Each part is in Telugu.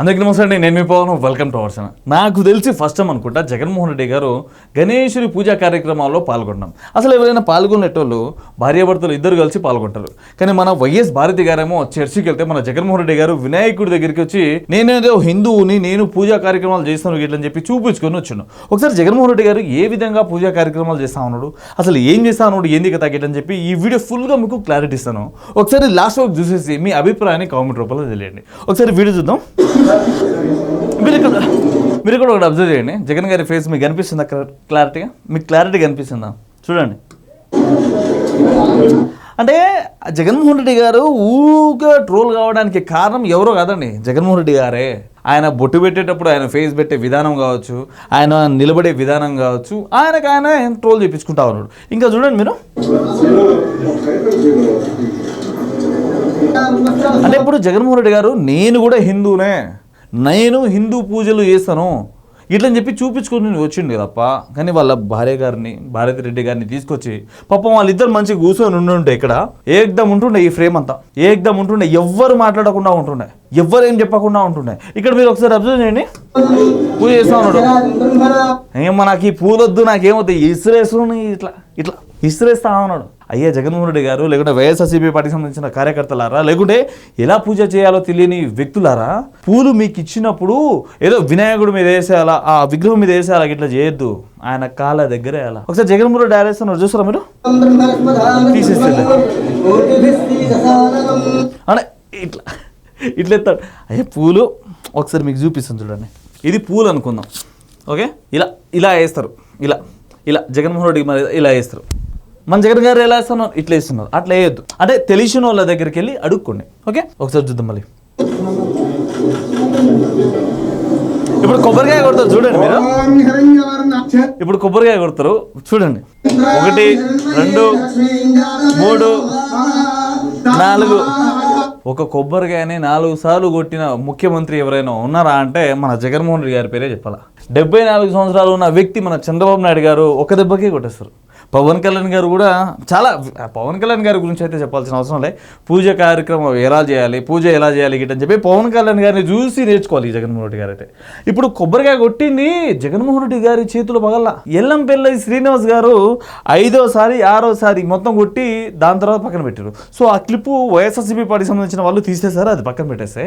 అందరికీ నమస్తే నేను మీ పవన్. వెల్కమ్ టు అవర్ నాకు తెలిసి ఫస్ట్ టైం అనుకుంటా జగన్మోహన్ రెడ్డి గారు గణేశుడి పూజా కార్యక్రమాల్లో పాల్గొన్నాం అసలు ఎవరైనా పాల్గొనేటోళ్ళు భార్యాభర్తలు ఇద్దరు కలిసి పాల్గొంటారు. కానీ మన వైఎస్ భారతి గారేమో చర్చికి వెళ్తే మన జగన్మోహన్ రెడ్డి గారు వినాయకుడి దగ్గరికి వచ్చి నేనేదో హిందువుని నేను పూజా కార్యక్రమాలు చేస్తాను ఇట్లని చెప్పి చూపించుకొని వచ్చాను. ఒకసారి జగన్మోహన్ రెడ్డి గారు ఏ విధంగా పూజా కార్యక్రమాలు చేస్తా ఉన్నాడు? అసలు ఏం చేస్తా ఉన్నాడు? ఏంది కదా గిట్లని చెప్పి ఈ వీడియో ఫుల్గా మీకు క్లారిటీ ఇస్తాను. ఒకసారి లాస్ట్ వరకు చూసేసి మీ అభిప్రాయాన్ని కామెంట్ రూపంలో తెలియండి. ఒకసారి వీడియో చూద్దాం. మీరు ఇక్కడ మీరు కూడా ఒకటి అబ్జర్వ్ చేయండి. జగన్ గారి ఫేస్ మీకు కనిపిస్తుందా క్లారిటీగా మీకు క్లారిటీ కనిపిస్తుందా? చూడండి. అంటే జగన్మోహన్ రెడ్డి గారు ఊగా ట్రోల్ కావడానికి కారణం ఎవరో కాదండి. జగన్మోహన్ రెడ్డి గారే. ఆయన బొట్టు పెట్టేటప్పుడు ఆయన ఫేస్ పెట్టే విధానం కావచ్చు ఆయన నిలబడే విధానం కావచ్చు ఆయనకు ఆయన ట్రోల్ చేయించుకుంటా ఉన్నాడు. ఇంకా చూడండి మీరు. అంటే ఇప్పుడు జగన్మోహన్ రెడ్డి గారు నేను కూడా హిందూనే. నేను హిందూ పూజలు చేస్తాను. ఇట్లని చెప్పి చూపించుకొని వచ్చిండు కదప్ప. కానీ వాళ్ళ భార్య గారిని భారతి రెడ్డి గారిని తీసుకొచ్చి పాపం వాళ్ళిద్దరు మంచిగా కూర్చొని ఉండుంటే ఇక్కడ ఏకదం ఉంటుండే ఈ ఫ్రేమ్ అంతా. ఏకదం ఉంటుండే. ఎవ్వరు మాట్లాడకుండా ఉంటుండే. ఎవ్వరు ఏం చెప్పకుండా ఉంటుండే. ఇక్కడ మీరు ఒకసారి అబ్జర్వ్ చేయండి. పూజ చేస్తా ఉన్నాడు. ఏమో నాకు ఈ పూలొద్దు నాకేమవుతాయి? ఇసురేసుకుని ఇట్లా ఇట్లా. ఇసురేస్తా ఉన్నాడు. అయ్యా జగన్మోహన్ రెడ్డి గారు లేకుంటే వైఎస్ఆర్సీపీ పార్టీకి సంబంధించిన కార్యకర్తలారా లేకుంటే ఎలా పూజ చేయాలో తెలియని వ్యక్తులారా పూలు మీకు ఇచ్చినప్పుడు ఏదో వినాయకుడు మీద వేసేయాలా ఆ విగ్రహం మీద వేసేయాలా ఇట్లా చేయొద్దు. ఆయన కాళ్ళ దగ్గర వేయాలా ఒకసారి జగన్మోహన్ రెడ్డి ఆరేస్తున్నారు చూస్తారా మీరు? తీసేస్తే అంటే ఇట్లా ఇట్లా ఎత్తాడు. అయ్యే పూలు ఒకసారి మీకు చూపిస్తాను చూడండి. ఇది పూలు అనుకుందాం. ఓకే? ఇలా ఇలా వేస్తారు. ఇలా ఇలా జగన్మోహన్ రెడ్డి మరి ఇలా వేస్తారు. మన జగన్ గారు ఎలా వేస్తున్నారు ఇట్లా వేస్తున్నారు. అట్లా వేయొద్దు. అంటే తెలిసిన వాళ్ళ దగ్గరికి వెళ్ళి అడుక్కోండి. ఓకే? ఒకసారి చూద్దాం మళ్ళీ. ఇప్పుడు కొబ్బరికాయ కొడతారు. చూడండి మీరు. ఇప్పుడు కొబ్బరికాయ కొడతారు. చూడండి. ఒకటి రెండు మూడు నాలుగు. ఒక కొబ్బరికాయని నాలుగు సార్లు కొట్టిన ముఖ్యమంత్రి ఎవరైనా ఉన్నారా అంటే మన జగన్మోహన్ రెడ్డి గారి పేరే చెప్పాలా. డెబ్బై నాలుగు సంవత్సరాలు ఉన్న వ్యక్తి మన చంద్రబాబు నాయుడు గారు ఒక దెబ్బకే కొట్టేస్తారు. పవన్ కళ్యాణ్ గారు కూడా చాలా పవన్ కళ్యాణ్ గారి గురించి అయితే చెప్పాల్సిన అవసరం లే. పూజ కార్యక్రమం ఎలా చేయాలి పూజ ఎలా చేయాలి గిట్ అని చెప్పి పవన్ కళ్యాణ్ గారిని చూసి నేర్చుకోవాలి ఈ జగన్మోహన్ రెడ్డి గారు అయితే. ఇప్పుడు కొబ్బరికాయ కొట్టింది జగన్మోహన్ రెడ్డి గారి చేతులు పగల. ఎల్లంపల్లి శ్రీనివాస్ గారు ఐదోసారి ఆరోసారి మొత్తం కొట్టి దాని తర్వాత పక్కన పెట్టారు సో ఆ క్లిప్ వైఎస్ఆర్సీపీ పార్టీకి సంబంధించిన వాళ్ళు తీసేశారు అది పక్కన పెట్టేస్తే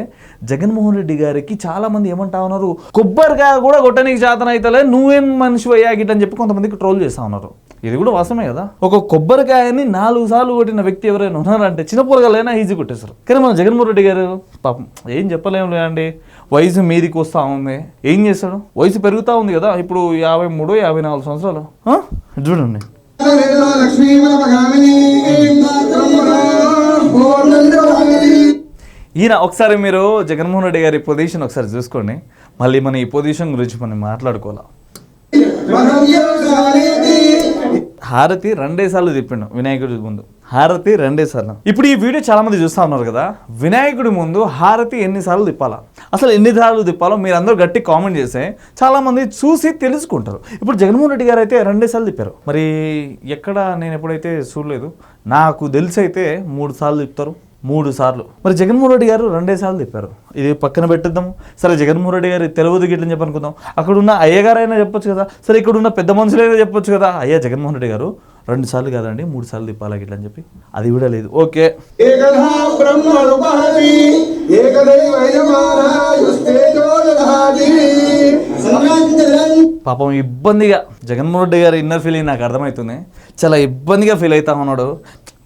జగన్మోహన్ రెడ్డి గారికి చాలా మంది ఏమంటా ఉన్నారు కొబ్బరికాయ కూడా కొట్టడానికి చేతన నువ్వేం మనిషి అయ్యా గిట్ట అని చెప్పి కొంతమందికి ట్రోల్ చేస్తా ఉన్నారు. ఇది కూడా వాస్తవమే కదా? ఒక కొబ్బరికాయని నాలుగు సార్లు కొట్టిన వ్యక్తి ఎవరైనా ఉన్నారంటే చిన్న పొరగాలైనా ఈజీ కొట్టేస్తారు. కానీ మన జగన్మోహన్ రెడ్డి గారు పాపం ఏం చెప్పలేము లేదండి వయసు మీదికి వస్తూ ఉంది. ఏం చేస్తాడు? వయసు పెరుగుతూ ఉంది కదా. ఇప్పుడు యాభై మూడు యాభై నాలుగు సంవత్సరాలు. చూడండి. ఈయన ఒకసారి మీరు జగన్మోహన్ రెడ్డి గారి పొజిషన్ ఒకసారి చూసుకోండి. మళ్ళీ మన ఈ పొజిషన్ గురించి మనం మాట్లాడుకోవాలి. హారతి. రెండే సార్లు తిప్పిండు వినాయకుడి ముందు. హారతి రెండే సార్లు. ఇప్పుడు ఈ వీడియో చాలా మంది చూస్తా ఉన్నారు కదా వినాయకుడి ముందు హారతి ఎన్నిసార్లు తిప్పాలా? అసలు ఎన్ని సార్లు తిప్పాలో మీరు అందరూ గట్టి కామెంట్ చేస్తే చాలా మంది చూసి తెలుసుకుంటారు. ఇప్పుడు జగన్మోహన్ రెడ్డి గారు అయితే రెండే సార్లు తిప్పారు. మరి ఎక్కడ నేను ఎప్పుడైతే చూడలేదు నాకు తెలిసి అయితే మూడు సార్లు తిప్పుతారు. మూడు సార్లు. మరి జగన్మోహన్ రెడ్డి గారు రెండే సార్లు తిప్పారు. ఇది పక్కన పెట్టిద్దాం. సరే జగన్మోహన్ రెడ్డి గారు తెలియదు గిట్లని చెప్పి అనుకుందాం. అక్కడ ఉన్న అయ్యగారైనా చెప్పొచ్చు కదా. సరే ఇక్కడ ఉన్న పెద్ద మనుషులైనా చెప్పొచ్చు కదా. అయ్యా జగన్మోహన్ రెడ్డి గారు రెండు సార్లు కాదండి మూడు సార్లు తిప్పాలా గిట్ల అని చెప్పి. అది కూడా లేదు. ఓకే. పాపం ఇబ్బందిగా జగన్మోహన్ రెడ్డి గారి ఇన్నర్ ఫీలింగ్ నాకు అర్థమవుతుంది. చాలా ఇబ్బందిగా ఫీల్ అవుతా ఉన్నాడు.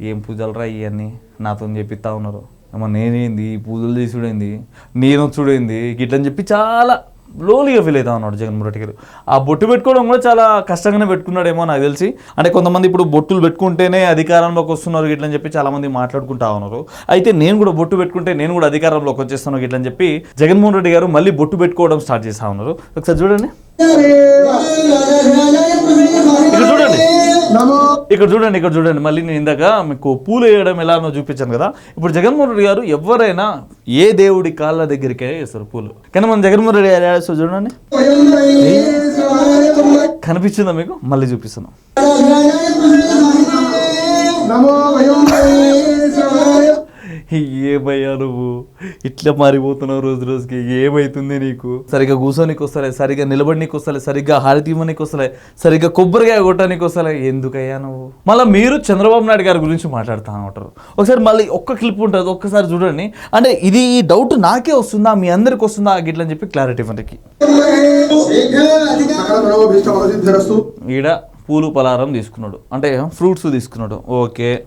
ఏం పూజలు రా ఇవన్నీ నాతో చెప్పిస్తా ఉన్నారు. అమ్మ నేనేంది? ఈ పూజలు చేసుడేంది నేను చూడేంది? గిట్లని చెప్పి చాలా లోలీగా ఫీల్ అవుతా ఉన్నాడు జగన్మోహన్ రెడ్డి గారు. ఆ బొట్టు పెట్టుకోవడం కూడా చాలా కష్టంగానే పెట్టుకున్నాడేమో నాకు తెలిసి. అంటే కొంతమంది ఇప్పుడు బొట్టులు పెట్టుకుంటేనే అధికారంలోకి వస్తున్నారు గిట్లని చెప్పి చాలామంది మాట్లాడుకుంటా ఉన్నారు. అయితే నేను కూడా బొట్టు పెట్టుకుంటే నేను కూడా అధికారంలోకి వచ్చేస్తాను గిట్లని చెప్పి జగన్మోహన్ రెడ్డి గారు మళ్ళీ బొట్టు పెట్టుకోవడం స్టార్ట్ చేస్తా ఉన్నారు. ఒకసారి చూడండి. ఇక్కడ చూడండి ఇక్కడ చూడండి. మళ్ళీ నేను ఇందాక మీకు పూలు వేయడం ఎలానో చూపించాను కదా. ఇప్పుడు జగన్మోహన్ రెడ్డి గారు ఎవరైనా ఏ దేవుడి కాళ్ళ దగ్గరికే వేస్తారు పూలు? కానీ మన జగన్మోహన్ రెడ్డి గారు వేస్తారు చూడండి. కనిపించిందా మీకు? మళ్ళీ చూపిస్తున్నాం. ఏమయ్యా నువ్వు? ఇట్లా మారిపోతున్నావు రోజు రోజుకి. ఏమైతుంది నీకు? సరిగ్గా కూర్చోనికి వస్తలే సరిగ్గా నిలబడినీకి వస్తలే సరిగ్గా హారతి ఇవ్వనీకి వస్తలే సరిగ్గా కొబ్బరికాయ కొట్టడానికి వస్తలే. ఎందుకయ్యా నువ్వు? మళ్ళీ మీరు చంద్రబాబు నాయుడు గారి గురించి మాట్లాడుతూ ఉంటారు. ఒకసారి మళ్ళీ ఒక్క క్లిప్ ఉంటుంది ఒక్కసారి చూడండి. అంటే ఇది ఈ డౌట్ నాకే వస్తుందా మీ అందరికి వస్తుందా గిట్లని చెప్పి క్లారిటీ మనకి ఈడ పూలు పలారం తీసుకున్నాడు. అంటే ఫ్రూట్స్ తీసుకున్నాడు. ఓకే.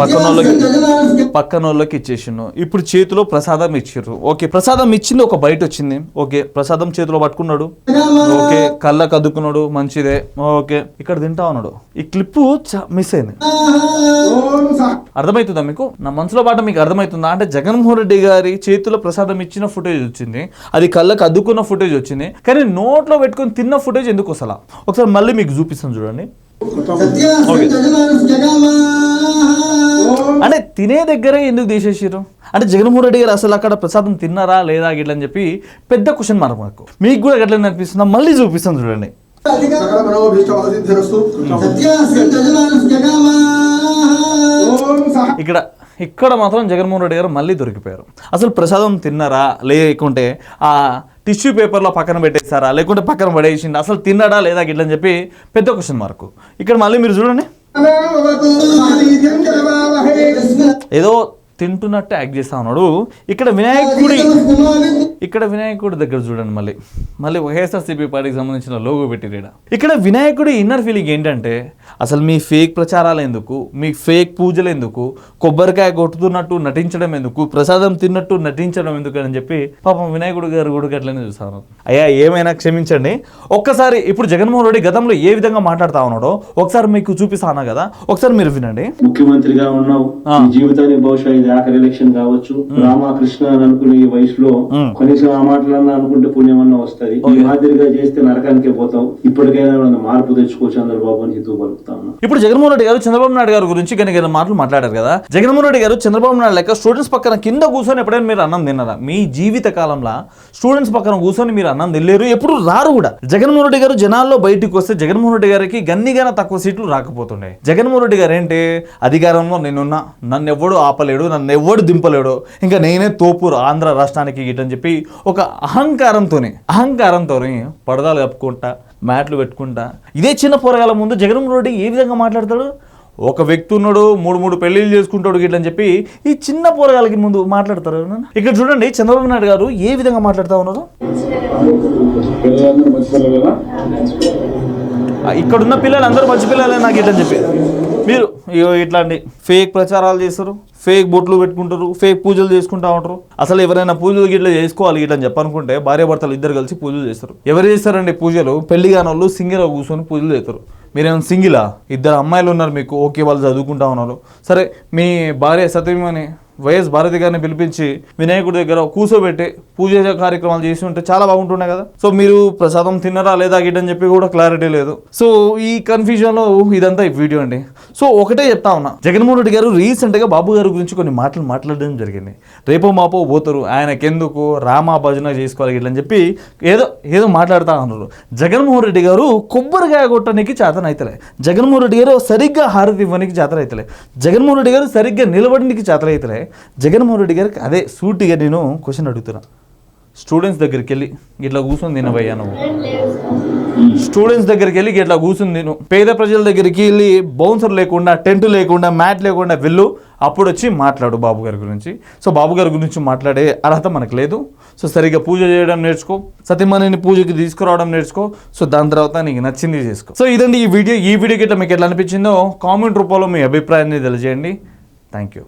పక్కన వాళ్ళకి పక్కన వాళ్ళకి ఇచ్చేసిండు. ఇప్పుడు చేతిలో ప్రసాదం ఇచ్చిర్రు. ఓకే ప్రసాదం ఇచ్చింది ఒక బయట వచ్చింది. ఓకే ప్రసాదం చేతిలో పట్టుకున్నాడు. ఓకే కళ్ళకు అద్దుకున్నాడు మంచిదే. ఓకే ఇక్కడ తింటా ఉన్నాడు. ఈ క్లిప్ మిస్ అయింది. అర్థమవుతుందా మీకు? నా మనసులో పాట మీకు అర్థమవుతుందా? అంటే జగన్మోహన్ రెడ్డి గారి చేతిలో ప్రసాదం ఇచ్చిన ఫుటేజ్ వచ్చింది. అది కళ్ళకు అద్దుకున్న ఫుటేజ్ వచ్చింది. కానీ నోట్లో పెట్టుకొని తిన్న ఫుటేజ్ ఎందుకు వస్తలా? ఒకసారి మళ్ళీ మీకు చూపిస్తాను చూడండి. అంటే తినే దగ్గరే ఎందుకు తీసేసారు అంటే జగన్మోహన్ రెడ్డి గారు అసలు అక్కడ ప్రసాదం తిన్నారా లేదా గిట్లని చెప్పి పెద్ద క్వశ్చన్ మార్క్ మాకు మీకు కూడా గట్లనే అనిపిస్తుందా మళ్ళీ చూపిస్తాను చూడండి. ఇక్కడ ఇక్కడ మాత్రం జగన్మోహన్ రెడ్డి గారు మళ్ళీ దొరికిపోయారు. అసలు ప్రసాదం తిన్నారా? లేకుంటే ఆ టిష్యూ పేపర్లో పక్కన పెట్టేస్తారా లేకుంటే పక్కన పడేసింది అసలు తిన్నాడా లేదా గిట్లని చెప్పి పెద్ద క్వశ్చన్ మార్క్ ఇక్కడ మళ్ళీ మీరు చూడండి. ఏదో తింటున్నట్టు యాక్ట్ చేస్తా ఉన్నాడు. ఇక్కడ వినాయకుడి ఇక్కడ వినాయకుడి దగ్గర చూడండి మళ్ళీ. మళ్ళీ వైఎస్ఆర్సీపీ పార్టీకి సంబంధించిన లోగో పెట్టిరేడ ఇక్కడ వినాయకుడి ఇన్నర్ ఫీలింగ్ ఏంటంటే అసలు మీ ఫేక్ ప్రచారాలు ఎందుకు? మీ ఫేక్ పూజలు ఎందుకు? కొబ్బరికాయ కొట్టుతున్నట్టు నటించడం ఎందుకు? ప్రసాదం తిన్నట్టు నటించడం ఎందుకు అని చెప్పి పాపం వినాయకుడు గారు కూడా అట్లనే చూస్తాను అయ్యా ఏమైనా క్షమించండి. ఒక్కసారి ఇప్పుడు జగన్మోహన్ రెడ్డి గతంలో ఏ విధంగా మాట్లాడుతా ఉన్నాడో ఒకసారి మీకు చూపిస్తాను కదా. ఒకసారి మీరు వినండి. ముఖ్యమంత్రిగా ఉన్నావు. ఆ. నీ జీవితానికి బహుశా ఇది ఆఖరి ఎలక్షన్ కావచ్చు. రామకృష్ణ అని అనుకునే ఈ వయసులో. కనీసం ఆ మాటలన్నా అనుకుంటే పుణ్యమన్నా వస్తది. ఈ మాదిరిగా చేస్తే నరకానికే పోతావు. ఇప్పటికైనా మార్పు తెచ్చుకో చంద్రబాబు అని హితవు పలుకుతా ఉన్నా ఇప్పుడు జగన్మోహన్ రెడ్డి గారు చంద్రబాబు నాయుడు గారి గురించి కనుక మాటలు మాట్లాడారు కదా. జగన్మోహన్ రెడ్డి గారు చంద్రబాబు నాయుడు లెక్క స్టూడెంట్స్ పక్కన కింద కూర్చొని ఎప్పుడైనా మీరు అన్నం తిన్నారా? మీ జీవిత కాలంలో స్టూడెంట్స్ పక్కన కూర్చొని మీరు అన్నం తినలేరు ఎప్పుడు రారు కూడా. జగన్మోహన్ రెడ్డి గారు జనాల్లో బయటికి వస్తే జగన్మోహన్ రెడ్డి గారికి గన్నిగాన తక్కువ సీట్లు రాకపోతుండే. జగన్మోహన్ రెడ్డి గారు ఏంటి? అధికారంలో నేనున్నా నన్ను ఎవడు ఆపలేడు నన్ను ఎవడు దింపలేడు ఇంకా నేనే తోపూరు ఆంధ్ర రాష్ట్రానికి గిట్టని చెప్పి ఒక అహంకారంతోనే అహంకారంతోనే పడదాలు కప్పుకుంటా మ్యాట్లు పెట్టుకుంటా ఇదే చిన్న పోరగాల ముందు జగన్మోహన్ రెడ్డి ఏ విధంగా మాట్లాడతాడు? ఒక వ్యక్తి ఉన్నాడు మూడు మూడు పెళ్ళిళ్ళు చేసుకుంటాడు గిట్ల అని చెప్పి ఈ చిన్న పోరగాలకి ముందు మాట్లాడతారు. ఇక్కడ చూడండి చంద్రబాబు నాయుడు గారు ఏ విధంగా మాట్లాడుతూ ఉన్నారు? ఇక్కడున్న పిల్లలు అందరూ మంచి పిల్లలే నాకు ఇట్లని చెప్పి. మీరు ఇట్లాంటి ఫేక్ ప్రచారాలు చేస్తారు ఫేక్ బొట్లు పెట్టుకుంటారు ఫేక్ పూజలు చేసుకుంటా ఉంటారు. అసలు ఎవరైనా పూజలు గిట్ల చేసుకోవాలి గిట్ల అని చెప్పనుకుంటే భార్య భర్తలు ఇద్దరు కలిసి పూజలు చేస్తారు. ఎవరు చేస్తారండి పూజలు? పెళ్ళి కాని వాళ్ళు సింగిల్ కూర్చొని పూజలు చేస్తారు. మీరేమైనా సింగిలా? ఇద్దరు అమ్మాయిలు ఉన్నారు మీకు ఓకే వాళ్ళు చదువుకుంటా ఉన్నారు. సరే మీ భార్య సతీమణి వైఎస్ భారతి గారిని పిలిపించి వినాయకుడి దగ్గర కూర్చోబెట్టి పూజ కార్యక్రమాలు చేసి ఉంటే చాలా బాగుంటుండే కదా. సో మీరు ప్రసాదం తిన్నారా లేదా గిట్టని చెప్పి కూడా క్లారిటీ లేదు. సో ఈ కన్ఫ్యూజన్లో ఇదంతా ఈ వీడియో అండి. సో ఒకటే చెప్తా ఉన్నా. జగన్మోహన్ రెడ్డి గారు రీసెంట్గా బాబు గారి గురించి కొన్ని మాటలు మాట్లాడడం జరిగింది. రేపో మాపో పోతారు ఆయనకెందుకు రామా భజన చేసుకోవాలి ఇట్లని చెప్పి ఏదో ఏదో మాట్లాడుతా ఉన్నారు. జగన్మోహన్ రెడ్డి గారు కొబ్బరికాయ కొట్టడానికి చేతన అవుతలే జగన్మోహన్ రెడ్డి గారు సరిగ్గా హారతి ఇవ్వడానికి చేతన అవుతలే జగన్మోహన్ రెడ్డి గారు సరిగ్గా నిలబడడానికి చేతన అవుతలే జగన్మోహన్ రెడ్డి గారికి అదే సూటిగా నేను క్వశ్చన్ అడుగుతున్నా. స్టూడెంట్స్ దగ్గరికి వెళ్ళి ఇట్లా కూర్చొని తినబోయా నువ్వు. స్టూడెంట్స్ దగ్గరికి వెళ్ళి ఇట్లా కూర్చుంది నేను పేద ప్రజల దగ్గరికి వెళ్ళి బౌన్సర్ లేకుండా టెంట్ లేకుండా మ్యాట్ లేకుండా వెళ్ళు. అప్పుడు వచ్చి మాట్లాడు బాబు గారి గురించి. సో బాబు గారి గురించి మాట్లాడే అర్హత మనకు లేదు. సో సరిగ్గా పూజ చేయడం నేర్చుకో. సతీమణిని పూజకి తీసుకురావడం నేర్చుకో. సో దాని తర్వాత నీకు నచ్చింది చేసుకో. సో ఇదండి ఈ వీడియో. ఈ వీడియోకి ఇట్లా మీకు ఎట్లా అనిపించిందో కామెంట్ రూపంలో మీ అభిప్రాయాన్ని తెలియజేయండి. Thank you